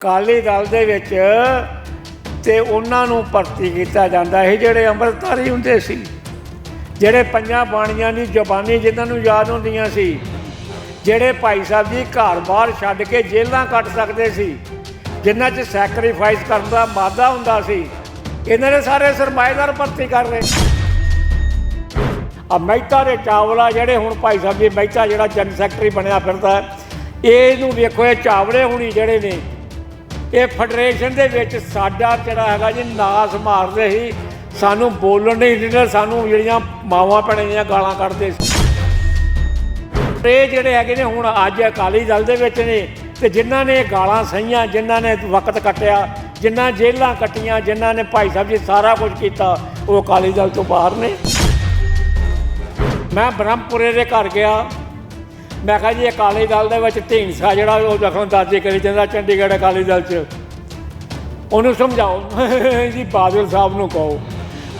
ਕਾਲੀ ਦਲ ਦੇ ਵਿੱਚ ਤੇ ਉਹਨਾਂ ਨੂੰ ਭਰਤੀ ਕੀਤਾ ਜਾਂਦਾ ਸੀ ਜਿਹੜੇ ਅੰਮ੍ਰਿਤਧਾਰੀ ਹੁੰਦੇ ਸੀ। ਜਿਹੜੇ ਪੰਜਾਂ ਬਾਣੀਆਂ ਦੀ ਜ਼ੁਬਾਨੀ ਜਿਨ੍ਹਾਂ ਨੂੰ ਯਾਦ ਹੁੰਦੀਆਂ ਸੀ ਜਿਹੜੇ ਭਾਈ ਸਾਹਿਬ ਜੀ ਘਰ-ਬਾਰ ਛੱਡ ਕੇ ਜੇਲ੍ਹਾਂ ਕੱਟ ਸਕਦੇ ਸੀ ਜਿਨ੍ਹਾਂ 'ਚ ਸੈਕਰੀਫਾਈਸ ਕਰਨ ਦਾ ਮਾਦਾ ਹੁੰਦਾ ਸੀ ਇਹਨਾਂ ਨੇ ਸਾਰੇ ਸਰਮਾਏਦਾਰ ਭਰਤੀ ਕਰ ਰਹੇ ਆ ਮਹਿਤਾ ਦੇ ਚਾਵਲਾ ਜਿਹੜੇ ਹੁਣ ਭਾਈ ਸਾਹਿਬ ਜੀ ਮਹਿਤਾ ਜਿਹੜਾ ਜਨ ਸੈਕਟਰੀ ਬਣਿਆ ਫਿਰਦਾ ਹੈ, ਇਹਨੂੰ ਵੇਖੋ ਇਹ ਚਾਵਲੇ ਹੁਣੀ ਜਿਹੜੇ ਨੇ ਇਹ ਫੈਡਰੇਸ਼ਨ ਦੇ ਵਿੱਚ ਸਾਡਾ ਜਿਹੜਾ ਹੈਗਾ ਜੀ, ਨਾਸ ਮਾਰਦੇ ਸੀ। ਸਾਨੂੰ ਬੋਲਣ ਨਹੀਂ ਦਿੰਦੇ, ਸਾਨੂੰ ਜਿਹੜੀਆਂ ਮਾਵਾਂ ਭੈਣਾਂ ਦੀਆਂ ਗਾਲਾਂ ਕੱਢਦੇ ਸੀ। ਇਹ ਜਿਹੜੇ ਹੈਗੇ ਨੇ, ਹੁਣ ਅੱਜ ਅਕਾਲੀ ਦਲ ਦੇ ਵਿੱਚ ਨੇ ਤੇ ਜਿਨ੍ਹਾਂ ਨੇ ਗਾਲਾਂ ਸਹੀਆਂ, ਜਿਨ੍ਹਾਂ ਨੇ ਵਕਤ ਕੱਟਿਆ, ਜਿਨ੍ਹਾਂ ਜੇਲ੍ਹਾਂ ਕੱਟੀਆਂ, ਜਿਨ੍ਹਾਂ ਨੇ ਭਾਈ ਸਾਹਿਬ ਜੀ ਸਾਰਾ ਕੁਝ ਕੀਤਾ, ਉਹ ਅਕਾਲੀ ਦਲ ਤੋਂ ਬਾਹਰ ਨੇ। ਮੈਂ ਬ੍ਰਹਮਪੁਰੇ ਦੇ ਘਰ ਗਿਆ। ਮੈਂ ਕਿਹਾ ਜੀ ਅਕਾਲੀ ਦਲ ਦੇ ਵਿੱਚ ਢੀਂਸਾ ਜਿਹੜਾ ਉਹ ਦਖਲਅੰਦਾਜ਼ੀ ਕਰੀ ਜਾਂਦਾ ਚੰਡੀਗੜ੍ਹ ਅਕਾਲੀ ਦਲ 'ਚ। ਉਹਨੂੰ ਸਮਝਾਓ। ਜੀ, ਬਾਦਲ ਸਾਹਿਬ ਨੂੰ ਕਹੋ।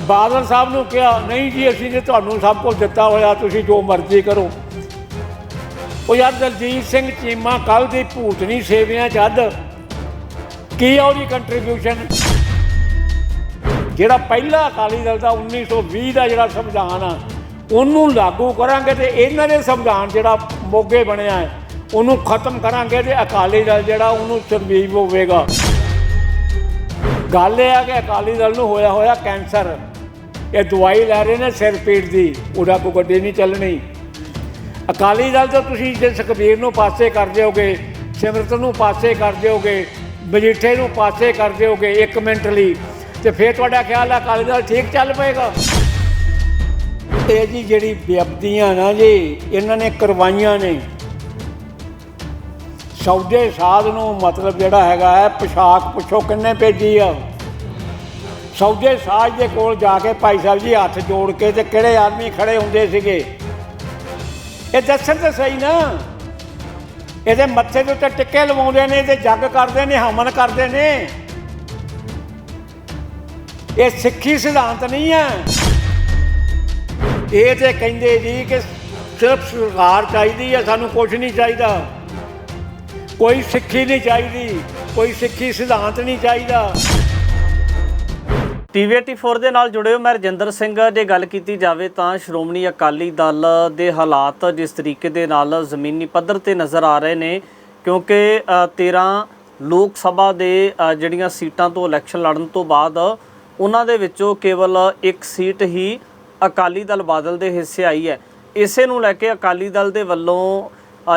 ਬਾਦਲ ਸਾਹਿਬ ਨੂੰ ਕਿਹਾ, ਨਹੀਂ ਜੀ, ਅਸੀਂ ਨੇ ਤੁਹਾਨੂੰ ਸਭ ਕੁਝ ਦਿੱਤਾ ਹੋਇਆ, ਤੁਸੀਂ ਜੋ ਮਰਜ਼ੀ ਕਰੋ। ਉਹ ਯਾਰ ਦਲਜੀਤ ਸਿੰਘ ਚੀਮਾ ਕੱਲ ਦੀ ਭੂਤਨੀ ਸੇਵਿਆਂ ਚੱਦ ਕੀ ਆ ਉਹਦੀ ਕੰਟਰੀਬਿਊਸ਼ਨ ਜਿਹੜਾ ਪਹਿਲਾ ਅਕਾਲੀ ਦਲ ਦਾ 1920 ਦਾ ਜਿਹੜਾ ਸੰਵਿਧਾਨ ਆ ਉਹਨੂੰ ਲਾਗੂ ਕਰਾਂਗੇ ਤੇ ਇਹਨਾਂ ਦੇ ਸੰਵਿਧਾਨ ਜਿਹੜਾ ਮੋਗੇ ਬਣਿਆ ਹੈ, ਉਹਨੂੰ ਖਤਮ ਕਰਾਂਗੇ ਤੇ ਅਕਾਲੀ ਦਲ ਜਿਹੜਾ ਉਹਨੂੰ ਸਰਵੀਵ ਹੋਵੇਗਾ। ਗੱਲ ਇਹ ਆ ਕਿ ਅਕਾਲੀ ਦਲ ਨੂੰ ਹੋਇਆ ਹੋਇਆ ਕੈਂਸਰ, ਇਹ ਦਵਾਈ ਲੈ ਰਹੇ ਨੇ ਸਿਰ ਪੀੜ ਦੀ, ਉਹਦਾ ਕੋਈ ਗੱਡੀ ਨਹੀਂ ਚੱਲਣੀ। ਅਕਾਲੀ ਦਲ ਤੋਂ ਤੁਸੀਂ ਜੇ ਸੁਖਬੀਰ ਨੂੰ ਪਾਸੇ ਕਰ ਦਿਓਗੇ, ਸਿਮਰਤ ਨੂੰ ਪਾਸੇ ਕਰ ਦਿਓਗੇ, ਮਜੀਠੇ ਨੂੰ ਪਾਸੇ ਕਰ ਦਿਓਗੇ 1 ਮਿੰਟ ਲਈ, ਤੇ ਫਿਰ ਤੁਹਾਡਾ ਖਿਆਲ ਹੈ ਅਕਾਲੀ ਦਲ ਠੀਕ ਚੱਲ ਪਏਗਾ? ਇਹ ਜੀ ਜਿਹੜੀ ਬੇਅਬਦੀਆਂ ਨਾ ਜੀ, ਇਹਨਾਂ ਨੇ ਕਰਵਾਈਆਂ ਨੇ। ਸੌਦੇ ਸਾਧ ਨੂੰ ਮਤਲਬ ਜਿਹੜਾ ਹੈਗਾ ਹੈ, ਪੋਸ਼ਾਕ ਪੁੱਛੋ ਕਿੰਨੇ ਭੇਜੀ ਆ। ਸੌਦੇ ਸਾਜ ਦੇ ਕੋਲ ਜਾ ਕੇ ਭਾਈ ਸਾਹਿਬ ਜੀ ਹੱਥ ਜੋੜ ਕੇ ਤੇ ਕਿਹੜੇ ਆਦਮੀ ਖੜੇ ਹੁੰਦੇ ਸੀਗੇ? ਇਹ ਦੱਸਣ ਤਾਂ ਸਹੀ ਨਾ। ਇਹਦੇ ਮੱਥੇ ਦੇ ਉੱਤੇ ਟਿੱਕੇ ਲਵਾਉਂਦੇ ਨੇ ਤੇ ਜੱਗ ਕਰਦੇ ਨੇ, ਹਮਨ ਕਰਦੇ ਨੇ। ਇਹ ਸਿੱਖੀ ਸਿਧਾਂਤ ਨਹੀਂ ਹੈ। ਇਹ ਤੇ ਕਹਿੰਦੇ ਜੀ ਕਿ ਸਿਰਫ ਸਰਕਾਰ ਚਾਹੀਦੀ ਹੈ ਸਾਨੂੰ ਕੁਝ ਨਹੀਂ ਚਾਹੀਦਾ। ਕੋਈ ਸਿੱਖੀ ਨਹੀਂ ਚਾਹੀਦੀ ਕੋਈ ਸਿੱਖੀ ਸਿਧਾਂਤ ਨਹੀਂ ਚਾਹੀਦਾ। ਟੀਵੀ84 ਦੇ ਨਾਲ ਜੁੜੇ ਹੋ ਮੈਂ ਰਜਿੰਦਰ ਸਿੰਘ ਜੇ ਗੱਲ ਕੀਤੀ ਜਾਵੇ ਤਾਂ ਸ਼੍ਰੋਮਣੀ ਅਕਾਲੀ ਦਲ ਦੇ ਹਾਲਾਤ ਜਿਸ ਤਰੀਕੇ ਦੇ ਨਾਲ ਜ਼ਮੀਨੀ ਪੱਧਰ ਤੇ ਨਜ਼ਰ ਆ ਰਹੇ ਨੇ ਕਿਉਂਕਿ ਅ, 13 ਲੋਕ ਸਭਾ ਦੇ ਜਿਹੜੀਆਂ ਸੀਟਾਂ ਤੋਂ ਇਲੈਕਸ਼ਨ ਲੜਨ ਤੋਂ ਬਾਅਦ ਉਹਨਾਂ ਦੇ ਵਿੱਚੋਂ ਕੇਵਲ ਇੱਕ ਸੀਟ ਹੀ ਅਕਾਲੀ ਦਲ ਬਾਦਲ ਦੇ ਹਿੱਸੇ ਆਈ ਹੈ। ਇਸੇ ਨੂੰ ਲੈ ਕੇ ਅਕਾਲੀ ਦਲ ਦੇ ਵੱਲੋਂ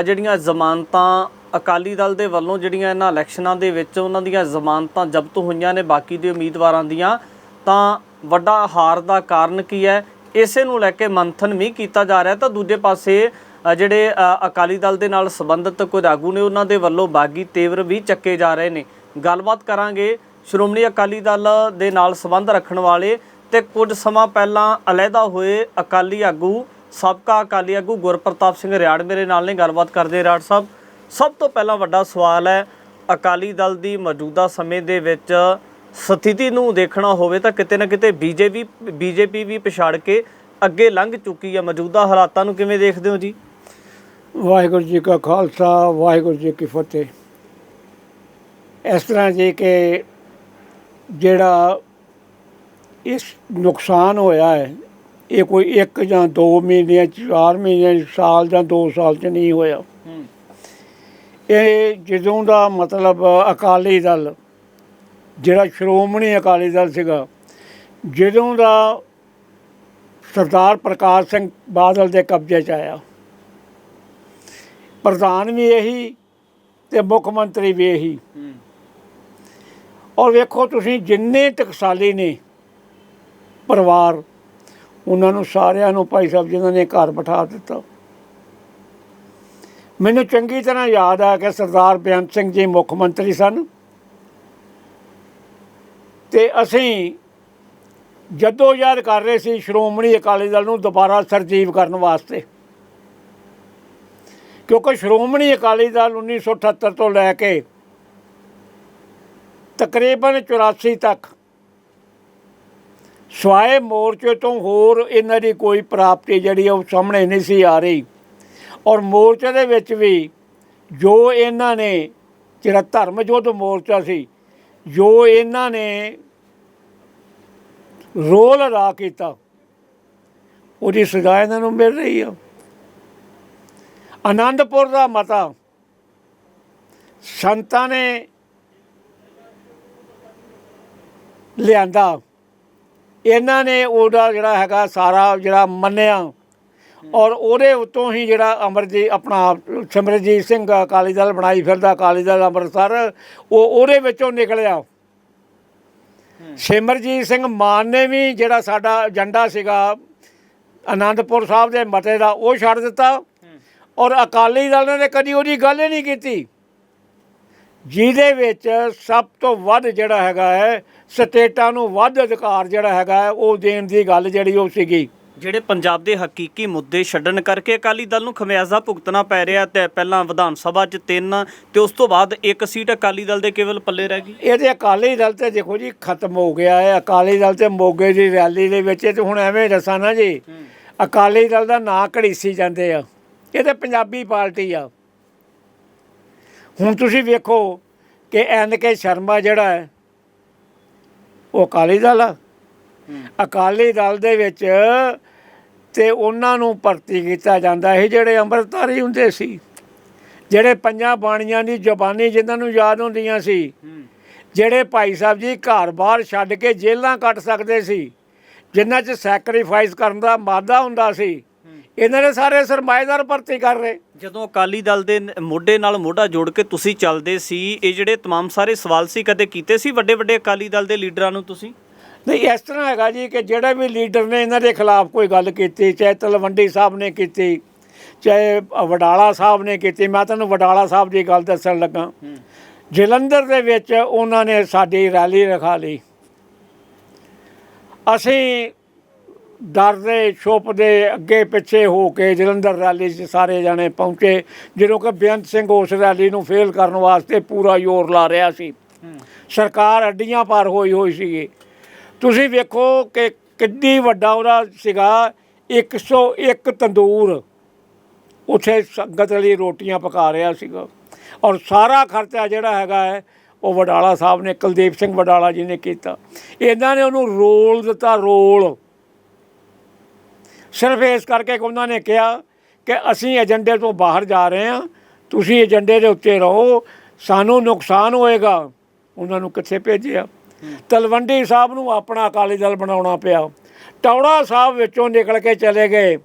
ਜਿਹੜੀਆਂ ਜ਼ਮਾਨਤਾਂ, ਅਕਾਲੀ ਦਲ ਦੇ ਵੱਲੋਂ ਜਿਹੜੀਆਂ ਇਹਨਾਂ ਇਲੈਕਸ਼ਨਾਂ ਦੇ ਵਿੱਚ ਉਹਨਾਂ ਦੀਆਂ ਜ਼ਮਾਨਤਾਂ ਜ਼ਬਤ ਹੋਈਆਂ ਨੇ ਬਾਕੀ ਦੇ ਉਮੀਦਵਾਰਾਂ ਦੀਆਂ, ਤਾਂ ਵੱਡਾ ਹਾਰ ਦਾ ਕਾਰਨ ਕੀ ਹੈ? ਇਸੇ ਨੂੰ ਲੈ ਕੇ ਮੰਥਨ ਵੀ ਕੀਤਾ ਜਾ ਰਿਹਾ ਤਾਂ ਦੂਜੇ ਪਾਸੇ ਜਿਹੜੇ ਅਕਾਲੀ ਦਲ ਦੇ ਨਾਲ ਸੰਬੰਧਿਤ ਕੋਈ ਆਗੂ ਨੇ ਉਹਨਾਂ ਦੇ ਵੱਲੋਂ ਬਾਗੀ ਤੇਵਰ ਵੀ ਚੱਕੇ ਜਾ ਰਹੇ ਨੇ। ਗੱਲਬਾਤ ਕਰਾਂਗੇ ਸ਼੍ਰੋਮਣੀ ਅਕਾਲੀ ਦਲ ਦੇ ਨਾਲ ਸੰਬੰਧ ਰੱਖਣ ਵਾਲੇ ਤੇ ਕੁਝ ਸਮਾਂ ਪਹਿਲਾਂ ਅਲੱਗਾ ਹੋਏ ਅਕਾਲੀ ਆਗੂ, ਸਾਬਕਾ ਅਕਾਲੀ ਆਗੂ ਗੁਰਪ੍ਰਤਾਪ ਸਿੰਘ ਰਿਆੜ ਮੇਰੇ ਨਾਲ ਨੇ, ਗੱਲਬਾਤ ਕਰਦੇ ਰਿਆੜ ਸਾਹਿਬ। ਸਭ ਤੋਂ ਪਹਿਲਾਂ ਵੱਡਾ ਸਵਾਲ ਹੈ, ਅਕਾਲੀ ਦਲ ਦੀ ਮੌਜੂਦਾ ਸਮੇਂ ਦੇ ਵਿੱਚ ਸਥਿਤੀ ਨੂੰ ਦੇਖਣਾ ਹੋਵੇ ਤਾਂ ਕਿਤੇ ਨਾ ਕਿਤੇ ਬੀਜੇਪੀ ਬੀਜੇਪੀ ਵੀ ਪਛਾੜ ਕੇ ਅੱਗੇ ਲੰਘ ਚੁੱਕੀ ਹੈ। ਮੌਜੂਦਾ ਹਾਲਾਤਾਂ ਨੂੰ ਕਿਵੇਂ ਦੇਖਦੇ ਹੋ ਜੀ? ਵਾਹਿਗੁਰੂ ਜੀ ਕਾ ਖਾਲਸਾ, ਵਾਹਿਗੁਰੂ ਜੀ ਕੀ ਫਤਿਹ। ਇਸ ਤਰ੍ਹਾਂ ਜੀ ਕਿ ਜਿਹੜਾ ਇਸ ਨੁਕਸਾਨ ਹੋਇਆ ਹੈ। ਇਹ ਕੋਈ ਇੱਕ ਜਾਂ ਦੋ ਮਹੀਨੇ ਚਾਰ ਮਹੀਨੇ ਸਾਲ ਜਾਂ ਦੋ ਸਾਲ ਚ ਨਹੀਂ ਹੋਇਆ। ਇਹ ਜਦੋਂ ਦਾ ਮਤਲਬ ਅਕਾਲੀ ਦਲ ਜਿਹੜਾ ਸ਼੍ਰੋਮਣੀ ਅਕਾਲੀ ਦਲ ਸੀਗਾ ਜਦੋਂ ਦਾ ਸਰਦਾਰ ਪ੍ਰਕਾਸ਼ ਸਿੰਘ ਬਾਦਲ ਦੇ ਕਬਜ਼ੇ 'ਚ ਆਇਆ। ਪ੍ਰਧਾਨ ਵੀ ਇਹੀ ਤੇ ਮੁੱਖ ਮੰਤਰੀ ਵੀ ਇਹੀ। ਔਰ ਵੇਖੋ ਤੁਸੀਂ ਜਿੰਨੇ ਟਕਸਾਲੀ ਨੇ ਪਰਿਵਾਰ, ਉਹਨਾਂ ਨੂੰ ਸਾਰਿਆਂ ਨੂੰ ਭਾਈ ਸਾਹਿਬ ਜਿਨ੍ਹਾਂ ਨੇ ਘਰ ਬਿਠਾ ਦਿੱਤਾ। ਮੈਨੂੰ ਚੰਗੀ ਤਰ੍ਹਾਂ ਯਾਦ ਆ ਕਿ ਸਰਦਾਰ ਬੇਅੰਤ ਸਿੰਘ ਜੀ ਮੁੱਖ ਮੰਤਰੀ ਸਨ ਤੇ ਅਸੀਂ ਜਦੋਂ ਯਾਦ ਕਰ ਰਹੇ ਸੀ ਸ਼੍ਰੋਮਣੀ ਅਕਾਲੀ ਦਲ ਨੂੰ ਦੁਬਾਰਾ ਸਰਜੀਵ ਕਰਨ ਵਾਸਤੇ। ਕਿਉਂਕਿ ਸ਼੍ਰੋਮਣੀ ਅਕਾਲੀ ਦਲ 1978 ਤੋਂ ਲੈ ਕੇ ਤਕਰੀਬਨ 84 ਤੱਕ ਸਵਾਏ ਮੋਰਚੇ ਤੋਂ ਹੋਰ ਇਹਨਾਂ ਦੀ ਕੋਈ ਪ੍ਰਾਪਤੀ ਜਿਹੜੀ ਆ ਉਹ ਸਾਹਮਣੇ ਨਹੀਂ ਸੀ ਆ ਰਹੀ। ਔਰ ਮੋਰਚੇ ਦੇ ਵਿੱਚ ਵੀ ਜੋ ਇਹਨਾਂ ਨੇ ਜਿਹੜਾ ਧਰਮ ਯੁੱਧ ਮੋਰਚਾ ਸੀ, ਜੋ ਇਹਨਾਂ ਨੇ ਰੋਲ ਅਦਾ ਕੀਤਾ, ਉਹਦੀ ਸਜ਼ਾ ਇਹਨਾਂ ਨੂੰ ਮਿਲ ਰਹੀ ਆ। ਆਨੰਦਪੁਰ ਦਾ ਮਤਾ, ਸੰਤਾਂ ਨੇ ਲਿਆਂਦਾ। ਇਹਨਾਂ ਨੇ ਉਹਦਾ ਜਿਹੜਾ ਹੈਗਾ ਸਾਰਾ ਜਿਹੜਾ ਮੰਨਿਆ। ਔਰ ਉਹਦੇ ਉੱਤੋਂ ਹੀ ਜਿਹੜਾ ਅਮਰਜੀਤ ਆਪਣਾ ਸਿਮਰਜੀਤ ਸਿੰਘ ਅਕਾਲੀ ਦਲ ਬਣਾਈ ਫਿਰਦਾ, ਅਕਾਲੀ ਦਲ ਅੰਮ੍ਰਿਤਸਰ, ਉਹ ਉਹਦੇ ਵਿੱਚੋਂ ਨਿਕਲਿਆ। ਸਿਮਰਜੀਤ ਸਿੰਘ ਮਾਨ ਨੇ ਵੀ ਜਿਹੜਾ ਸਾਡਾ ਏਜੰਡਾ ਸੀਗਾ ਆਨੰਦਪੁਰ ਸਾਹਿਬ ਦੇ ਮਤੇ ਦਾ, ਉਹ ਛੱਡ ਦਿੱਤਾ। ਔਰ ਅਕਾਲੀ ਦਲ ਨੇ ਕਦੀ ਉਹਦੀ ਗੱਲ ਹੀ ਨਹੀਂ ਕੀਤੀ। ਜਿਹਦੇ ਵਿੱਚ ਸਭ ਤੋਂ ਵੱਧ ਜਿਹੜਾ ਹੈਗਾ ਹੈ ਸਟੇਟਾਂ ਨੂੰ ਵੱਧ ਅਧਿਕਾਰ ਜਿਹੜਾ ਹੈਗਾ ਉਹ ਦੇਣ ਦੀ ਗੱਲ ਜਿਹੜੀ ਉਹ ਸੀਗੀ। ਜਿਹੜੇ ਪੰਜਾਬ ਦੇ ਹਕੀਕੀ ਮੁੱਦੇ ਛੱਡਣ ਕਰਕੇ ਅਕਾਲੀ ਦਲ ਨੂੰ ਖਮਿਆਜ਼ਾ ਭੁਗਤਣਾ ਪੈ ਰਿਹਾ ਤੇ ਪਹਿਲਾਂ ਵਿਧਾਨ ਸਭਾ 'ਚ ਤਿੰਨ ਤੇ ਉਸ ਤੋਂ ਬਾਅਦ ਇੱਕ ਸੀਟ ਅਕਾਲੀ ਦਲ ਦੇ ਕੇਵਲ ਪੱਲੇ ਰਹਿ ਗਈ। ਇਹਦੇ ਅਕਾਲੀ ਦਲ ਤੇ ਦੇਖੋ ਜੀ ਖਤਮ ਹੋ ਗਿਆ ਹੈ। ਅਕਾਲੀ ਦਲ ਤੇ ਮੋਗੇ ਦੀ ਰੈਲੀ ਦੇ ਵਿੱਚ ਤੇ ਹੁਣ ਐਵੇਂ ਦੱਸਾਂ ਨਾ ਜੀ ਅਕਾਲੀ ਦਲ ਦਾ ਨਾਂ ਘੜੀਸੀ ਜਾਂਦੇ ਆ। ਇਹ ਤੇ ਪੰਜਾਬੀ ਪਾਰਟੀ ਆ। ਹੁਣ ਤੁਸੀਂ ਵੇਖੋ ਕਿ ਐਨ ਕੇ ਸ਼ਰਮਾ ਜਿਹੜਾ ਹੈ ਉਹ ਅਕਾਲੀ ਦਲ ਆ। ਅਕਾਲੀ ਦਲ ਦੇ ਵਿੱਚ ਤੇ ਉਹਨਾਂ ਨੂੰ ਭਰਤੀ ਕੀਤਾ ਜਾਂਦਾ। ਸੀ ਜਿਹੜੇ ਅੰਮ੍ਰਿਤਧਾਰੀ ਹੁੰਦੇ ਸੀ ਜਿਹੜੇ ਪੰਜਾਂ ਬਾਣੀਆਂ ਦੀ ਜ਼ੁਬਾਨੀ ਜਿਨ੍ਹਾਂ ਨੂੰ ਯਾਦ ਹੁੰਦੀਆਂ ਸੀ ਜਿਹੜੇ ਭਾਈ ਸਾਹਿਬ ਜੀ ਘਰ-ਬਾਰ ਛੱਡ ਕੇ ਜੇਲ੍ਹਾਂ ਕੱਟ ਸਕਦੇ ਸੀ ਜਿਨ੍ਹਾਂ 'ਚ ਸੈਕਰੀਫਾਈਸ ਕਰਨ ਦਾ ਮਾਦਾ ਹੁੰਦਾ ਸੀ ਇਹਨਾਂ ਦੇ ਸਾਰੇ ਸਰਮਾਏਦਾਰ ਭਰਤੀ ਕਰ ਰਹੇ ਜਦੋਂ ਅਕਾਲੀ ਦਲ ਦੇ ਨ- ਮੋਢੇ ਨਾਲ ਮੋਢਾ ਜੋੜ ਕੇ ਤੁਸੀਂ ਚੱਲਦੇ ਸੀ ਇਹ ਜਿਹੜੇ तमाम ਸਾਰੇ ਸਵਾਲ ਸੀ ਕਦੇ ਕੀਤੇ ਸੀ ਵੱਡੇ ਵੱਡੇ ਅਕਾਲੀ ਦਲ ਦੇ ਲੀਡਰਾਂ ਨੂੰ ਤੁਸੀਂ ਨਹੀਂ ਇਸ ਤਰ੍ਹਾਂ ਹੈਗਾ ਜੀ ਕਿ ਜਿਹੜੇ ਵੀ ਲੀਡਰ ਨੇ ਇਹਨਾਂ ਦੇ ਖਿਲਾਫ ਕੋਈ ਗੱਲ ਕੀਤੀ ਚਾਹੇ ਤਲਵੰਡੀ ਸਾਹਿਬ ਨੇ ਕੀਤੀ ਚਾਹੇ ਵਡਾਲਾ ਸਾਹਿਬ ਨੇ ਕੀਤੀ ਮੈਂ ਤੁਹਾਨੂੰ ਵਡਾਲਾ ਸਾਹਿਬ ਦੀ ਗੱਲ ਦੱਸਣ ਲੱਗਾ ਜਲੰਧਰ ਦੇ ਵਿੱਚ ਉਹਨਾਂ ਨੇ ਸਾਡੀ ਰੈਲੀ ਰਖਾ ਲਈ ਅਸੀਂ ਡਰਦੇ ਛੁਪਦੇ ਅੱਗੇ ਪਿੱਛੇ ਹੋ ਕੇ ਜਲੰਧਰ ਰੈਲੀ 'ਚ ਸਾਰੇ ਜਾਣੇ ਪਹੁੰਚੇ ਜਦੋਂ ਕਿ ਬੇਅੰਤ ਸਿੰਘ ਉਸ ਰੈਲੀ ਨੂੰ ਫੇਲ ਕਰਨ ਵਾਸਤੇ ਪੂਰਾ ਜ਼ੋਰ ਲਾ ਰਿਹਾ ਸੀ। ਸਰਕਾਰ ਅੱਡੀਆਂ ਪਾਰ ਹੋਈ ਹੋਈ ਸੀਗੀ। ਤੁਸੀਂ ਵੇਖੋ ਕਿ ਕਿੰਨੀ ਵੱਡਾ ਉਹਦਾ ਸੀਗਾ 101 ਤੰਦੂਰ ਉੱਥੇ ਸੰਗਤ ਲਈ ਰੋਟੀਆਂ ਪਕਾ ਰਿਹਾ ਸੀਗਾ। ਔਰ ਸਾਰਾ ਖਰਚਾ ਜਿਹੜਾ ਹੈਗਾ ਹੈ ਉਹ ਵਡਾਲਾ ਸਾਹਿਬ ਨੇ ਕੁਲਦੀਪ ਸਿੰਘ ਵਡਾਲਾ ਜੀ ਨੇ ਕੀਤਾ। ਇਹਨਾਂ ਨੇ ਉਹਨੂੰ ਰੋਲ ਦਿੱਤਾ ਰੋਲ। ਸਿਰਫ ਇਸ ਕਰਕੇ ਕਿ ਉਹਨਾਂ ਨੇ ਕਿਹਾ ਕਿ ਅਸੀਂ ਏਜੰਡੇ ਤੋਂ ਬਾਹਰ ਜਾ ਰਹੇ ਹਾਂ ਤੁਸੀਂ ਏਜੰਡੇ ਦੇ ਉੱਤੇ ਰਹੋ ਸਾਨੂੰ ਨੁਕਸਾਨ ਹੋਏਗਾ। ਉਹਨਾਂ ਨੂੰ ਕਿੱਥੇ ਭੇਜਿਆ? ਤਲਵੰਡੀ ਸਾਹਿਬ ਨੂੰ ਆਪਣਾ ਅਕਾਲੀ ਦਲ ਬਣਾਉਣਾ ਪਿਆ। ਟੌੜਾ ਸਾਹਿਬ ਵਿੱਚੋਂ ਨਿਕਲ ਕੇ ਚਲੇ ਗਏ।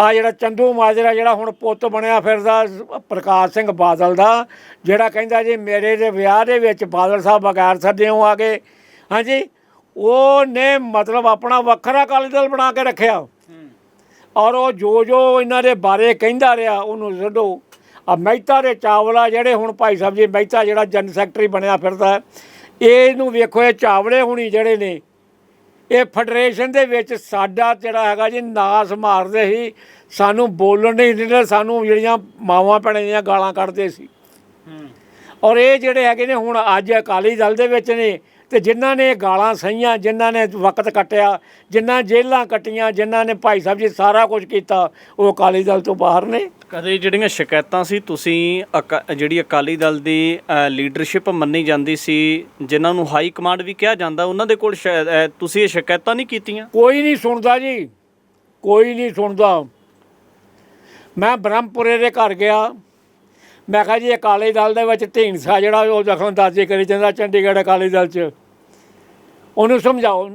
ਆ ਜਿਹੜਾ ਚੰਦੂ ਮਾਜਰਾ ਜਿਹੜਾ ਹੁਣ ਪੁੱਤ ਬਣਿਆ ਫਿਰਦਾ ਪ੍ਰਕਾਸ਼ ਸਿੰਘ ਬਾਦਲ ਦਾ ਜਿਹੜਾ ਕਹਿੰਦਾ ਜੀ ਮੇਰੇ ਦੇ ਵਿਆਹ ਦੇ ਵਿੱਚ ਬਾਦਲ ਸਾਹਿਬ ਬਗੈਰ ਸੱਦਿਓ ਆ ਗਏ। ਹਾਂਜੀ ਉਹਨੇ ਮਤਲਬ ਆਪਣਾ ਵੱਖਰਾ ਅਕਾਲੀ ਦਲ ਬਣਾ ਕੇ ਰੱਖਿਆ। ਔਰ ਉਹ ਜੋ ਜੋ ਇਹਨਾਂ ਦੇ ਬਾਰੇ ਕਹਿੰਦਾ ਰਿਹਾ ਉਹਨੂੰ ਛੱਡੋ ਆ ਮਹਿਤਾ ਦੇ ਚਾਵਲਾ ਜਿਹੜੇ ਹੁਣ ਭਾਈ ਸਾਹਿਬ ਜੀ ਮਹਿਤਾ ਜਿਹੜਾ ਜਨ ਸੈਕਟਰੀ ਬਣਿਆ ਫਿਰਦਾ ਹੈ, ਇਹਨੂੰ ਵੇਖੋ ਇਹ ਚਾਵਲੇ ਹੁਣੀ ਜਿਹੜੇ ਨੇ ਇਹ ਫੈਡਰੇਸ਼ਨ ਦੇ ਵਿੱਚ ਸਾਡਾ ਜਿਹੜਾ ਹੈਗਾ ਜੀ ਨਾਸ ਮਾਰਦੇ ਸੀ। ਸਾਨੂੰ ਬੋਲਣ ਨਹੀਂ ਦਿੰਦੇ ਸਾਨੂੰ ਜਿਹੜੀਆਂ ਮਾਵਾਂ ਭੈਣਾਂ ਦੀਆਂ ਗਾਲਾਂ ਕੱਢਦੇ ਸੀ। ਔਰ ਇਹ ਜਿਹੜੇ ਹੈਗੇ ਨੇ ਹੁਣ ਅੱਜ ਅਕਾਲੀ ਦਲ ਦੇ ਵਿੱਚ ਨੇ ਤੇ ਜਿਨ੍ਹਾਂ ਨੇ ਗਾਲਾਂ ਸਹੀਆਂ ਜਿਨ੍ਹਾਂ ਨੇ ਵਕਤ ਕੱਟਿਆ ਜਿਨ੍ਹਾਂ ਜੇਲ੍ਹਾਂ ਕੱਟੀਆਂ ਜਿਨ੍ਹਾਂ ਨੇ ਭਾਈ ਸਾਹਿਬ ਜੀ ਸਾਰਾ ਕੁਝ ਕੀਤਾ ਉਹ ਅਕਾਲੀ ਦਲ ਤੋਂ ਬਾਹਰ ਨੇ। ਕਦੇ ਜਿਹੜੀਆਂ ਸ਼ਿਕਾਇਤਾਂ ਸੀ ਤੁਸੀਂ ਜਿਹੜੀ ਅਕਾਲੀ ਦਲ ਦੀ ਲੀਡਰਸ਼ਿਪ ਮੰਨੀ ਜਾਂਦੀ ਸੀ ਜਿਨ੍ਹਾਂ ਨੂੰ ਹਾਈ ਕਮਾਂਡ ਵੀ ਕਿਹਾ ਜਾਂਦਾ ਉਹਨਾਂ ਦੇ ਕੋਲ ਤੁਸੀਂ ਇਹ ਸ਼ਿਕਾਇਤਾਂ ਨਹੀਂ ਕੀਤੀਆਂ? ਕੋਈ ਨਹੀਂ ਸੁਣਦਾ ਜੀ। ਕੋਈ ਨਹੀਂ ਸੁਣਦਾ। ਮੈਂ ਬ੍ਰਹਮਪੁਰੇ ਦੇ ਘਰ ਗਿਆ। ਮੈਂ ਕਿਹਾ ਜੀ ਅਕਾਲੀ ਦਲ ਦੇ ਵਿੱਚ ਢੀਂਡਸਾ ਜਿਹੜਾ ਉਹ ਦਖਲਅੰਦਾਜ਼ੀ ਕਰੀ ਜਾਂਦਾ ਚੰਡੀਗੜ੍ਹ ਅਕਾਲੀ ਦਲ 'ਚ। ਉਹਨੂੰ ਸਮਝਾਓ।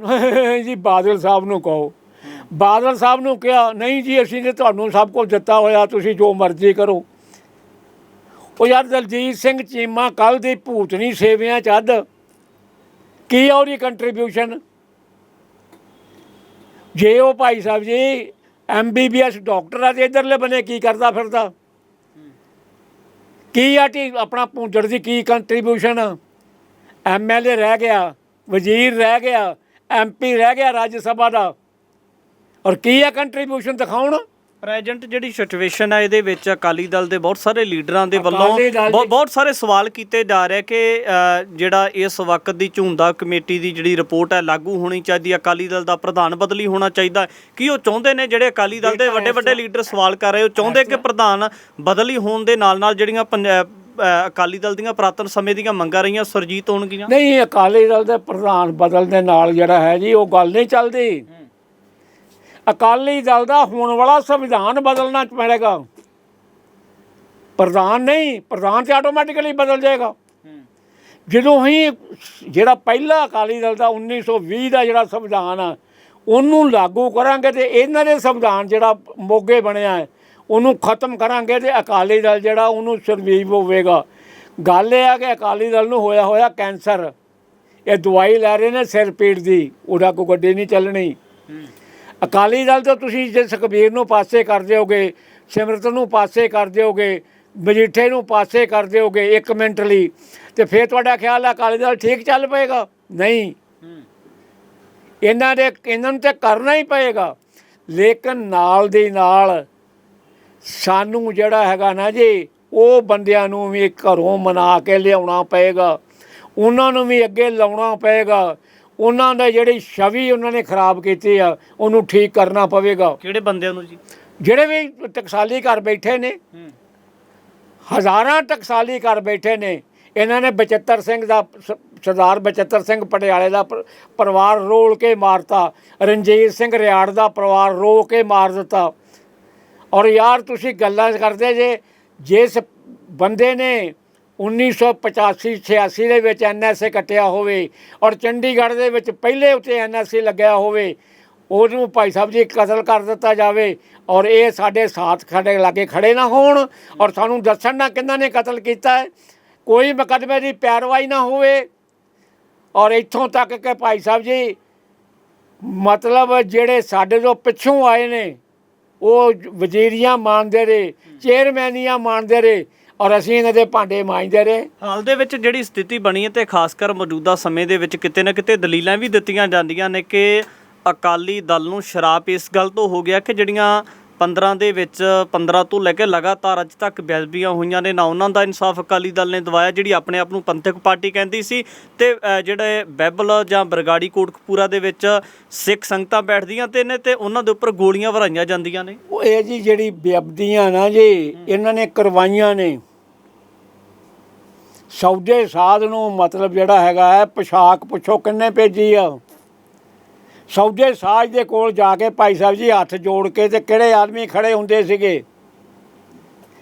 ਜੀ, ਬਾਦਲ ਸਾਹਿਬ ਨੂੰ ਕਹੋ। ਬਾਦਲ ਸਾਹਿਬ ਨੂੰ ਕਿਹਾ, ਨਹੀਂ ਜੀ, ਅਸੀਂ ਨੇ ਤੁਹਾਨੂੰ ਸਭ ਕੁਝ ਦਿੱਤਾ ਹੋਇਆ, ਤੁਸੀਂ ਜੋ ਮਰਜ਼ੀ ਕਰੋ। ਉਹ ਯਾਰ ਦਲਜੀਤ ਸਿੰਘ ਚੀਮਾ ਕੱਲ ਦੀ ਭੂਤਨੀ ਸੇਵਿਆਂ ਚ ਅੱਧ ਕੀ ਆ ਉਹਦੀ ਕੰਟਰੀਬਿਊਸ਼ਨ ਜੇ ਉਹ ਭਾਈ ਸਾਹਿਬ ਜੀ ਐਮਬੀਬੀਐਸ ਡਾਕਟਰ ਆ ਤੇ ਇਧਰਲੇ ਬਨੇ ਕੀ ਕਰਦਾ ਫਿਰਦਾ? ਕੀ ਆ ਆਪਣਾ ਪੂੰਜੜ ਦੀ ਕੀ ਕੰਟਰੀਬਿਊਸ਼ਨ ਐਮਐਲਏ ਰਹਿ ਗਿਆ। ਵਜ਼ੀਰ ਰਹਿ ਗਿਆ ਐਮਪੀ ਰਹਿ ਗਿਆ ਰਾਜ ਸਭਾ ਦਾ। ਔਰ ਕੀ ਆ ਕੰਟਰੀਬਿਊਸ਼ਨ ਦਿਖਾਉਣ? ਪ੍ਰੈਜ਼ੈਂਟ ਜਿਹੜੀ ਸਿਚੁਏਸ਼ਨ ਹੈ ਇਹਦੇ ਵਿੱਚ ਅਕਾਲੀ ਦਲ ਦੇ ਬਹੁਤ ਸਾਰੇ ਲੀਡਰਾਂ ਦੇ ਵੱਲੋਂ ਅਕਾਲੀ ਦਲ ਬਹੁਤ ਦੀ- ਬਹੁਤ ਸਾਰੇ ਸਵਾਲ ਕੀਤੇ ਜਾ ਰਹੇ ਕਿ ਅ, ਜਿਹੜਾ ਇਸ ਵਕਤ ਦੀ ਝੁੰਦਾ ਕਮੇਟੀ ਦੀ ਜਿਹੜੀ ਰਿਪੋਰਟ ਹੈ ਲਾਗੂ ਹੋਣੀ ਚਾਹੀਦੀ ਹੈ ਅਕਾਲੀ ਦਲ ਦਾ ਪ੍ਰਧਾਨ ਬਦਲੀ ਹੋਣਾ ਚਾਹੀਦਾ। ਹੈ। ਕੀ ਉਹ ਚਾਹੁੰਦੇ ਨੇ ਜਿਹੜੇ ਅਕਾਲੀ ਦਲ ਦੇ ਵੱਡੇ ਵੱਡੇ ਲੀਡਰ ਸਵਾਲ ਕਰ ਰਹੇ ਉਹ ਚਾਹੁੰਦੇ ਕਿ ਪ੍ਰਧਾਨ ਬਦਲੀ ਹੋਣ ਦੇ ਨਾਲ ਨਾਲ ਜਿਹੜੀਆਂ ਪੰਜ- ਅ, ਅਕਾਲੀ ਦਲ ਦੀਆਂ ਪ੍ਰਾਤਨ ਸਮੇਂ ਦੀਆਂ ਮੰਗਾਂ ਰਹੀਆਂ ਸੁਰਜੀਤ ਹੋਣਗੀਆਂ? ਨਹੀਂ, ਅਕਾਲੀ ਦਲ ਦੇ ਪ੍ਰਧਾਨ ਬਦਲਣ ਦੇ ਨਾਲ ਜਿਹੜਾ ਹੈ ਜੀ, ਉਹ ਗੱਲ ਨਹੀਂ ਚੱਲਦੀ। ਅਕਾਲੀ ਦਲ ਦਾ ਹੋਣ ਵਾਲਾ ਸੰਵਿਧਾਨ ਬਦਲਣਾ ਪੜੇਗਾ ਪ੍ਰਧਾਨ ਨਹੀਂ, ਪ੍ਰਧਾਨ ਤੇ ਆਟੋਮੈਟਿਕਲੀ ਬਦਲ ਜਾਏਗਾ। ਜਦੋਂ ਹੀ ਜਿਹੜਾ ਪਹਿਲਾ ਅਕਾਲੀ ਦਲ ਦਾ 1920 ਦਾ ਜਿਹੜਾ ਸੰਵਿਧਾਨ ਆ, ਉਹਨੂੰ ਲਾਗੂ ਕਰਾਂਗੇ ਤੇ ਇਹਨਾਂ ਦੇ ਸੰਵਿਧਾਨ ਜਿਹੜਾ ਮੋਗੇ ਬਣਿਆ ਹੈ ਉਹਨੂੰ ਖਤਮ ਕਰਾਂਗੇ ਤੇ ਅਕਾਲੀ ਦਲ ਜਿਹੜਾ ਉਹਨੂੰ ਸਰਵੀਵ ਹੋਵੇਗਾ। ਗੱਲ ਇਹ ਆ ਕਿ ਅਕਾਲੀ ਦਲ ਨੂੰ ਹੋਇਆ ਹੋਇਆ ਕੈਂਸਰ। ਇਹ ਦਵਾਈ ਲੈ ਰਹੇ ਨੇ ਸਿਰ ਪੀੜ ਦੀ, ਉਹਦਾ ਕੋਈ ਗੱਡੀ ਨਹੀਂ ਚੱਲਣੀ। ਅਕਾਲੀ ਦਲ ਤੋਂ ਤੁਸੀਂ ਜੇ ਸੁਖਬੀਰ ਨੂੰ ਪਾਸੇ ਕਰ ਦਿਓਗੇ, ਸਿਮਰਤ ਨੂੰ ਪਾਸੇ ਕਰ ਦਿਓਗੇ, ਮਜੀਠੇ ਨੂੰ ਪਾਸੇ ਕਰ ਦਿਓਗੇ ਇੱਕ ਮਿੰਟ ਲਈ, ਤੇ ਫਿਰ ਤੁਹਾਡਾ ਖਿਆਲ ਹੈ ਅਕਾਲੀ ਦਲ ਠੀਕ ਚੱਲ ਪਏਗਾ? ਨਹੀਂ। ਇਹਨਾਂ ਦੇ, ਇਹਨਾਂ ਨੂੰ ਤੇ ਕਰਨਾ ਹੀ ਪਏਗਾ। ਲੇਕਿਨ ਨਾਲ ਦੀ ਨਾਲ ਸਾਨੂੰ ਜਿਹੜਾ ਹੈਗਾ ਨਾ ਜੀ ਉਹ ਬੰਦਿਆਂ ਨੂੰ ਵੀ ਘਰੋਂ ਮਨਾ ਕੇ ਲਿਆਉਣਾ ਪਏਗਾ। ਉਹਨਾਂ ਨੂੰ ਵੀ ਅੱਗੇ ਲਾਉਣਾ ਪਏਗਾ। ਉਹਨਾਂ ਦਾ ਜਿਹੜੀ ਛਵੀ ਉਹਨਾਂ ਨੇ ਖਰਾਬ ਕੀਤੀ ਆ ਉਹਨੂੰ ਠੀਕ ਕਰਨਾ ਪਵੇਗਾ। ਕਿਹੜੇ ਬੰਦਿਆਂ ਨੂੰ ਜੀ? ਜਿਹੜੇ ਵੀ ਟਕਸਾਲੀ ਘਰ ਬੈਠੇ ਨੇ ਹਜ਼ਾਰਾਂ ਟਕਸਾਲੀ ਘਰ ਬੈਠੇ ਨੇ ਇਹਨਾਂ ਨੇ ਬਚਿੱਤਰ ਸਿੰਘ ਦਾ ਸਰਦਾਰ ਬਚਿੱਤਰ ਸਿੰਘ ਪਟਿਆਲੇ ਦਾ ਪਰਿਵਾਰ ਰੋਲ ਕੇ ਮਾਰਤਾ ਰਣਜੀਤ ਸਿੰਘ ਰਿਆੜ ਦਾ ਪਰਿਵਾਰ ਰੋ ਕੇ ਮਾਰ ਦਿੱਤਾ। ਔਰ ਯਾਰ, ਤੁਸੀਂ ਗੱਲਾਂ ਕਰਦੇ ਜੇ, ਜਿਸ ਬੰਦੇ ਨੇ 1985 86 ਦੇ ਵਿੱਚ ਐਨਐਸਏ ਕੱਟਿਆ ਹੋਵੇ ਔਰ ਚੰਡੀਗੜ੍ਹ ਦੇ ਵਿੱਚ ਪਹਿਲੇ ਉੱਤੇ ਐਨਐਸਏ ਲੱਗਿਆ ਹੋਵੇ, ਉਹਨੂੰ ਭਾਈ ਸਾਹਿਬ ਜੀ ਕਤਲ ਕਰ ਦਿੱਤਾ ਜਾਵੇ ਔਰ ਇਹ ਸਾਡੇ ਸਾਥ ਖੜੇ ਲਾਗੇ ਖੜੇ ਨਾ ਹੋਣ ਔਰ ਸਾਨੂੰ ਦੱਸਣ ਨਾ ਕਿੰਨਾਂ ਨੇ ਕਤਲ ਕੀਤਾ ਹੈ। ਕੋਈ ਮੁਕੱਦਮੇ ਦੀ ਪੈਰਵਾਈ ਨਾ ਹੋਵੇ ਔਰ ਇੱਥੋਂ ਤੱਕ ਕਿ ਭਾਈ ਸਾਹਿਬ ਜੀ, ਮਤਲਬ ਜਿਹੜੇ ਸਾਡੇ ਤੋਂ ਪਿੱਛੋਂ ਆਏ ਨੇ ਉਹ ਵਜ਼ੀਰੀਆਂ ਮੰਨਦੇ ਰਹੇ, ਚੇਅਰਮੈਨੀਆਂ ਮੰਨਦੇ ਰਹੇ ਔਰ ਅਸੀਂ ਇਹਨਾਂ ਦੇ ਭਾਂਡੇ ਮਾਂਜਦੇ ਰਹੇ। ਹਾਲ ਦੇ ਵਿੱਚ ਜਿਹੜੀ ਸਥਿਤੀ ਬਣੀ ਹੈ ਤੇ ਖਾਸ ਕਰ ਮੌਜੂਦਾ ਸਮੇਂ ਦੇ ਵਿੱਚ ਕਿਤੇ ਨਾ ਕਿਤੇ ਦਲੀਲਾਂ ਵੀ ਦਿੱਤੀਆਂ ਜਾਂਦੀਆਂ ਨੇ ਕਿ ਅਕਾਲੀ ਦਲ ਨੂੰ ਸ਼ਰਾਪ ਇਸ ਗੱਲ ਤੋਂ ਹੋ ਗਿਆ ਕਿ ਜਿਹੜੀਆਂ 15 ਦੇ ਵਿੱਚ 15 ਤੋਂ ਲੈ ਕੇ ਲਗਾਤਾਰ ਅੱਜ ਤੱਕ ਬੇਅਦਬੀਆਂ ਹੋਈਆਂ ਨੇ। ਨਾ ਉਹਨਾਂ ਦਾ ਇਨਸਾਫ ਅਕਾਲੀ ਦਲ ਨੇ ਦਵਾਇਆ, ਜਿਹੜੀ ਆਪਣੇ ਆਪ ਨੂੰ ਪੰਥਕ ਪਾਰਟੀ ਕਹਿੰਦੀ ਸੀ। ਤੇ ਜਿਹੜੇ ਬੈਬਲ ਜਾਂ ਬਰਗਾੜੀ ਕੋਟਕਪੂਰਾ ਦੇ ਵਿੱਚ ਸਿੱਖ ਸੰਗਤਾਂ ਬੈਠਦੀਆਂ ਤੇ ਨੇ ਤੇ ਉਹਨਾਂ ਦੇ ਉੱਪਰ ਗੋਲੀਆਂ ਵਰਾਈਆਂ ਜਾਂਦੀਆਂ ਨੇ। ਉਹ ਇਹ ਜੀ ਜਿਹੜੀ ਬੇਅਬਦੀਆਂ ਨਾ ਜੀ, ਇਹਨਾਂ ਨੇ ਕਰਵਾਈਆਂ ਨੇ। ਸੌਦੇ ਸਾਧ ਨੂੰ ਮਤਲਬ ਜਿਹੜਾ ਹੈਗਾ ਹੈ, ਪੋਸ਼ਾਕ ਪੁੱਛੋ ਕਿੰਨੇ ਭੇਜੀ ਆ। ਸੌਦੇ ਸਾਜ ਦੇ ਕੋਲ ਜਾ ਕੇ ਭਾਈ ਸਾਹਿਬ ਜੀ ਹੱਥ ਜੋੜ ਕੇ ਤੇ ਕਿਹੜੇ ਆਦਮੀ ਖੜੇ ਹੁੰਦੇ ਸੀਗੇ?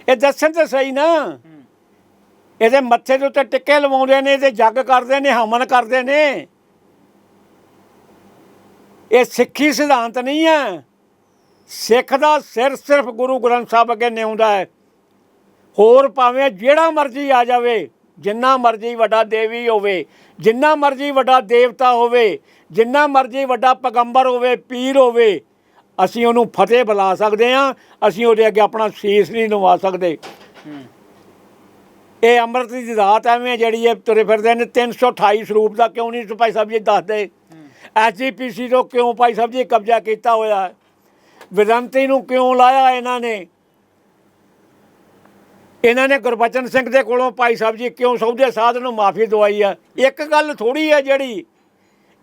ਇਹ ਦੱਸਣ ਤਾਂ ਸਹੀ ਨਾ। ਇਹਦੇ ਮੱਥੇ ਦੇ ਉੱਤੇ ਟਿੱਕੇ ਲਵਾਉਂਦੇ ਨੇ ਤੇ ਜੱਗ ਕਰਦੇ ਨੇ, ਹਮਨ ਕਰਦੇ ਨੇ। ਇਹ ਸਿੱਖੀ ਸਿਧਾਂਤ ਨਹੀਂ ਹੈ। ਸਿੱਖ ਦਾ ਸਿਰ ਸਿਰਫ ਗੁਰੂ ਗ੍ਰੰਥ ਸਾਹਿਬ ਅੱਗੇ ਨਿਉਂਦਾ ਹੈ। ਹੋਰ ਭਾਵੇਂ ਜਿਹੜਾ ਮਰਜ਼ੀ ਆ ਜਾਵੇ ਜਿੰਨਾ ਮਰਜ਼ੀ ਵੱਡਾ ਦੇਵੀ ਹੋਵੇ, ਜਿੰਨਾ ਮਰਜ਼ੀ ਵੱਡਾ ਦੇਵਤਾ ਹੋਵੇ, ਜਿੰਨਾ ਮਰਜ਼ੀ ਵੱਡਾ ਪੈਗੰਬਰ ਹੋਵੇ, ਪੀਰ ਹੋਵੇ, ਅਸੀਂ ਉਹਨੂੰ ਫਤਿਹ ਬੁਲਾ ਸਕਦੇ ਹਾਂ, ਅਸੀਂ ਉਹਦੇ ਅੱਗੇ ਆਪਣਾ ਸੀਸ ਨਹੀਂ ਨਵਾ ਸਕਦੇ। ਇਹ ਅੰਮ੍ਰਿਤ ਦੀ ਦਾਤ ਐਵੇਂ ਜਿਹੜੀ ਹੈ ਤੁਰੇ ਫਿਰਦੇ ਨੇ 328 ਸਰੂਪ ਦਾ ਕਿਉਂ ਨਹੀਂ ਭਾਈ ਸਾਹਿਬ ਜੀ ਦੱਸਦੇ? ਐਸਜੀਪੀਸੀ ਤੋਂ ਕਿਉਂ ਭਾਈ ਸਾਹਿਬ ਜੀ ਕਬਜ਼ਾ ਕੀਤਾ ਹੋਇਆ? ਹੈ ਵਿਦੰਤੀ ਨੂੰ ਕਿਉਂ ਲਾਇਆ ਇਹਨਾਂ ਨੇ? ਇਹਨਾਂ ਨੇ ਗੁਰਬਚਨ ਸਿੰਘ ਦੇ ਕੋਲੋਂ ਭਾਈ ਸਾਹਿਬ ਜੀ ਕਿਉਂ ਸੌਦੇ ਸਾਧ ਨੂੰ ਮਾਫੀ ਦਵਾਈ ਆ? ਇੱਕ ਗੱਲ ਥੋੜੀ ਆ ਜਿਹੜੀ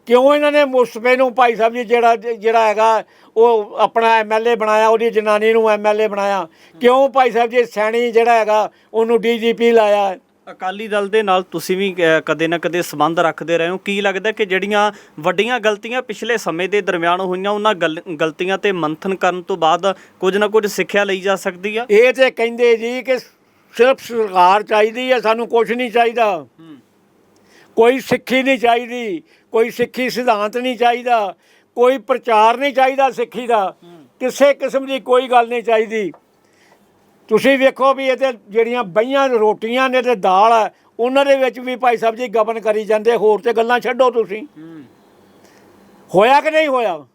ਕਿਉਂ ਇਹਨਾਂ ਨੇ ਮੁਸਤਫੇ ਨੂੰ ਭਾਈ ਸਾਹਿਬ ਜੀ ਜਿਹੜਾ ਜਿਹੜਾ ਹੈਗਾ ਉਹ ਆਪਣਾ ਐਮਐਲਏ ਬਣਾਇਆ ਉਹਦੀ ਜਨਾਨੀ ਨੂੰ ਐਮਐਲਏ ਬਣਾਇਆ। ਕਿਉਂ ਭਾਈ ਸਾਹਿਬ ਜੀ ਸੈਣੀ ਜਿਹੜਾ ਹੈਗਾ ਉਹਨੂੰ ਡੀਜੀਪੀ ਲਾਇਆ? ਅਕਾਲੀ ਦਲ ਦੇ ਨਾਲ ਤੁਸੀਂ ਵੀ ਕਦੇ ਨਾ ਕਦੇ ਸੰਬੰਧ ਰੱਖਦੇ ਰਹੇ ਹੋ। ਕੀ ਲੱਗਦਾ ਕਿ ਜਿਹੜੀਆਂ ਵੱਡੀਆਂ ਗਲਤੀਆਂ ਪਿਛਲੇ ਸਮੇਂ ਦੇ ਦਰਮਿਆਨ ਹੋਈਆਂ ਉਹਨਾਂ ਗਲ- ਗਲਤੀਆਂ ਤੇ ਮੰਥਨ ਕਰਨ ਤੋਂ ਬਾਅਦ ਕੁਝ ਨਾ ਕੁਝ ਸਿੱਖਿਆ ਲਈ ਜਾ ਸਕਦੀ ਆ? ਇਹ ਤੇ ਕਹਿੰਦੇ ਜੀ ਕਿ ਸਿਰਫ ਸਰਕਾਰ ਚਾਹੀਦੀ ਹੈ, ਸਾਨੂੰ ਕੁਝ ਨਹੀਂ ਚਾਹੀਦਾ। ਕੋਈ ਸਿੱਖੀ ਨਹੀਂ ਚਾਹੀਦੀ, ਕੋਈ ਸਿੱਖੀ ਸਿਧਾਂਤ ਨਹੀਂ ਚਾਹੀਦਾ, ਕੋਈ ਪ੍ਰਚਾਰ ਨਹੀਂ ਚਾਹੀਦਾ ਸਿੱਖੀ ਦਾ। ਕਿਸੇ ਕਿਸਮ ਦੀ ਕੋਈ ਗੱਲ ਨਹੀਂ ਚਾਹੀਦੀ। ਤੁਸੀਂ ਵੇਖੋ ਵੀ ਇਹਦੇ ਜਿਹੜੀਆਂ ਬਈਆਂ ਰੋਟੀਆਂ ਨੇ ਤੇ ਦਾਲ ਹੈ, ਉਹਨਾਂ ਦੇ ਵਿੱਚ ਵੀ ਭਾਈ ਸਾਹਿਬ ਜੀ ਗਬਨ ਕਰੀ ਜਾਂਦੇ, ਹੋਰ ਤੇ ਗੱਲਾਂ ਛੱਡੋ ਤੁਸੀਂ। ਹੋਇਆ ਕਿ ਨਹੀਂ ਹੋਇਆ?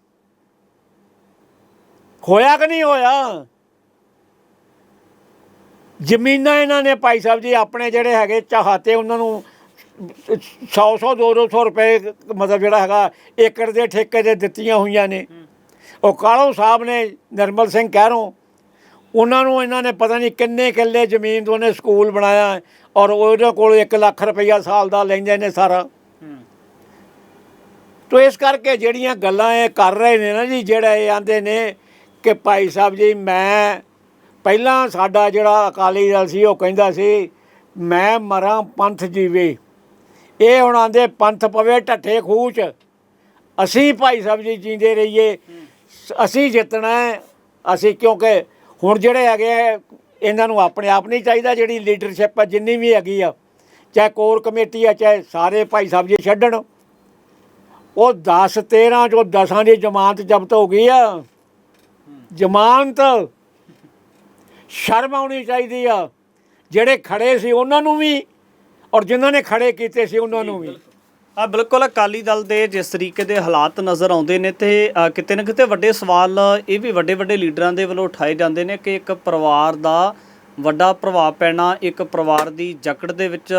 ਹੋਇਆ ਕਿ ਨਹੀਂ ਹੋਇਆ? ਜ਼ਮੀਨਾਂ ਇਹਨਾਂ ਨੇ ਭਾਈ ਸਾਹਿਬ ਜੀ, ਆਪਣੇ ਜਿਹੜੇ ਹੈਗੇ ਚਾਹਤੇ, ਉਹਨਾਂ ਨੂੰ 100 100 200 200 ਰੁਪਏ ਮਤਲਬ ਜਿਹੜਾ ਹੈਗਾ, ਏਕੜ ਦੇ ਠੇਕੇ 'ਤੇ ਦਿੱਤੀਆਂ ਹੋਈਆਂ ਨੇ। ਉਹ ਕਾਲੋ ਸਾਹਿਬ ਨੇ, ਨਰਮਲ ਸਿੰਘ ਕਹਿਰੋਂ, ਉਹਨਾਂ ਨੂੰ ਇਹਨਾਂ ਨੇ ਪਤਾ ਨਹੀਂ ਕਿੰਨੇ ਕਿੱਲੇ ਜ਼ਮੀਨ ਤੋਂ ਉਹਨੇ ਸਕੂਲ ਬਣਾਇਆ ਔਰ ਉਹਦੇ ਕੋਲ 1 ਲੱਖ ਰੁਪਈਆ ਸਾਲ ਦਾ ਲੈਂਦੇ ਨੇ ਸਾਰਾ। ਤੋ ਇਸ ਕਰਕੇ ਜਿਹੜੀਆਂ ਗੱਲਾਂ ਇਹ ਕਰ ਰਹੇ ਨੇ ਨਾ ਜੀ, ਜਿਹੜਾ ਇਹ ਆਂਦੇ ਨੇ ਕਿ ਭਾਈ ਸਾਹਿਬ ਜੀ, ਮੈਂ ਪਹਿਲਾਂ ਸਾਡਾ ਜਿਹੜਾ ਅਕਾਲੀ ਦਲ ਸੀ ਉਹ ਕਹਿੰਦਾ ਸੀ ਮੈਂ ਮਰਾਂ ਪੰਥ ਜੀਵੇ। ਇਹ ਹੁਣ ਆਂਦੇ ਪੰਥ ਪਵੇ ਢੱਠੇ ਖੂਹ 'ਚ ਅਸੀਂ ਭਾਈ ਸਾਹਿਬ ਜੀ ਜੀਂਦੇ ਰਹੀਏ। ਅਸੀਂ ਜਿੱਤਣਾ ਅਸੀਂ ਕਿਉਂਕਿ ਹੁਣ ਜਿਹੜੇ ਹੈਗੇ ਇਹਨਾਂ ਨੂੰ ਆਪਣੇ ਆਪ ਨਹੀਂ ਚਾਹੀਦਾ ਜਿਹੜੀ ਲੀਡਰਸ਼ਿਪ ਆ ਜਿੰਨੀ ਵੀ ਹੈਗੀ ਆ। ਚਾਹੇ ਕੋਰ ਕਮੇਟੀ ਆ ਚਾਹੇ ਸਾਰੇ ਭਾਈ ਸਾਹਿਬ ਜੀ ਛੱਡਣ। ਉਹ 10 13 ਚੋਂ 10 ਦੀ ਜ਼ਮਾਨਤ ਜ਼ਬਤ ਹੋ ਗਈ ਆ। ਜ਼ਮਾਨਤ ਸ਼ਰਮ ਆਉਣੀ ਚਾਹੀਦੀ ਆ। ਜਿਹੜੇ ਖੜੇ ਸੀ ਉਹਨਾਂ ਨੂੰ ਵੀ ਔਰ ਜਿਨ੍ਹਾਂ ਨੇ ਖੜੇ ਕੀਤੇ ਸੀ ਉਹਨਾਂ ਨੂੰ ਵੀ। ਆ, ਬਿਲਕੁਲ ਅਕਾਲੀ ਦਲ ਦੇ ਜਿਸ ਤਰੀਕੇ ਦੇ ਹਾਲਾਤ ਨਜ਼ਰ ਆਉਂਦੇ ਨੇ ਤੇ ਕਿਤੇ ਨਾ ਕਿਤੇ ਵੱਡੇ ਸਵਾਲ ਇਹ ਵੀ ਵੱਡੇ ਵੱਡੇ ਲੀਡਰਾਂ ਦੇ ਵੱਲੋਂ ਉਠਾਏ ਜਾਂਦੇ ਨੇ ਕਿ ਇੱਕ ਪਰਿਵਾਰ ਦਾ ਵੱਡਾ ਪ੍ਰਭਾਵ ਪੈਣਾ, ਇੱਕ ਪਰਿਵਾਰ ਦੀ ਜਕੜ ਦੇ ਵਿੱਚ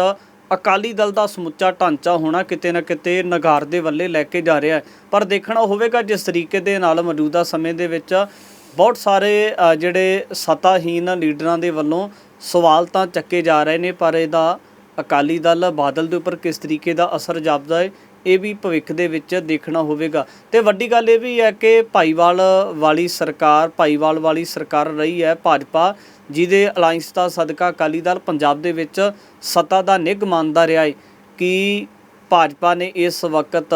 ਅਕਾਲੀ ਦਲ ਦਾ ਸਮੁੱਚਾ ਢਾਂਚਾ ਹੋਣਾ ਕਿਤੇ ਨਾ ਕਿਤੇ ਨਗਾਰ ਦੇ ਵੱਲੇ ਲੈ ਕੇ ਜਾ ਰਿਹਾ ਪਰ ਦੇਖਣਾ ਹੋਵੇਗਾ ਜਿਸ ਤਰੀਕੇ ਦੇ ਨਾਲ ਮੌਜੂਦਾ ਸਮੇਂ ਦੇ ਵਿੱਚ ਬਹੁਤ ਸਾਰੇ ਜਿਹੜੇ ਸਤਾਹੀਨ ਲੀਡਰਾਂ ਦੇ ਵੱਲੋਂ ਸਵਾਲ ਤਾਂ ਚੱਕੇ ਜਾ ਰਹੇ ਨੇ, ਪਰ ਇਹਦਾ ਅਕਾਲੀ ਦਲ ਬਾਦਲ ਦੇ ਉੱਪਰ ਕਿਸ ਤਰੀਕੇ ਦਾ ਅਸਰ ਜਾਪਦਾ ਹੈ, ਇਹ ਵੀ ਭਵਿੱਖ ਦੇ ਵਿੱਚ ਦੇਖਣਾ ਹੋਵੇਗਾ। ਤੇ ਵੱਡੀ ਗੱਲ ਇਹ ਵੀ ਹੈ ਕਿ ਭਾਈਵਾਲ ਵਾਲੀ ਸਰਕਾਰ, ਭਾਈਵਾਲ ਵਾਲੀ ਸਰਕਾਰ ਰਹੀ ਹੈ ਭਾਜਪਾ, ਜਿਹਦੇ ਅਲਾਈਅੰਸ ਦਾ ਸਦਕਾ ਅਕਾਲੀ ਦਲ ਪੰਜਾਬ ਦੇ ਵਿੱਚ ਸੱਤਾ ਦਾ ਨਿੱਘ ਮੰਨਦਾ ਰਿਹਾ ਹੈ ਕਿ ਭਾਜਪਾ ਨੇ ਇਸ ਵਕਤ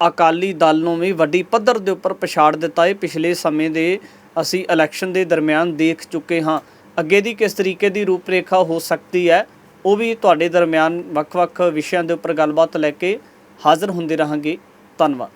ਅਕਾਲੀ ਦਲ ਨੂੰ ਵੀ ਵੱਡੀ ਪੱਧਰ ਦੇ ਉੱਪਰ ਪਛਾੜ ਦਿੱਤਾ ਹੈ। ਪਿਛਲੇ ਸਮੇਂ ਦੇ ਅਸੀਂ ਇਲੈਕਸ਼ਨ ਦੇ ਦਰਮਿਆਨ ਦੇਖ ਚੁੱਕੇ ਹਾਂ। ਅੱਗੇ ਦੀ ਕਿਸ ਤਰੀਕੇ ਦੀ ਰੂਪਰੇਖਾ ਹੋ ਸਕਦੀ ਹੈ, ਉਹ ਵੀ ਤੁਹਾਡੇ ਦਰਮਿਆਨ ਵੱਖ-ਵੱਖ ਵਿਸ਼ਿਆਂ ਦੇ ਉੱਪਰ ਗੱਲਬਾਤ ਲੈ ਕੇ ਹਾਜ਼ਰ ਹੁੰਦੇ ਰਹਾਂਗੇ। ਧੰਨਵਾਦ।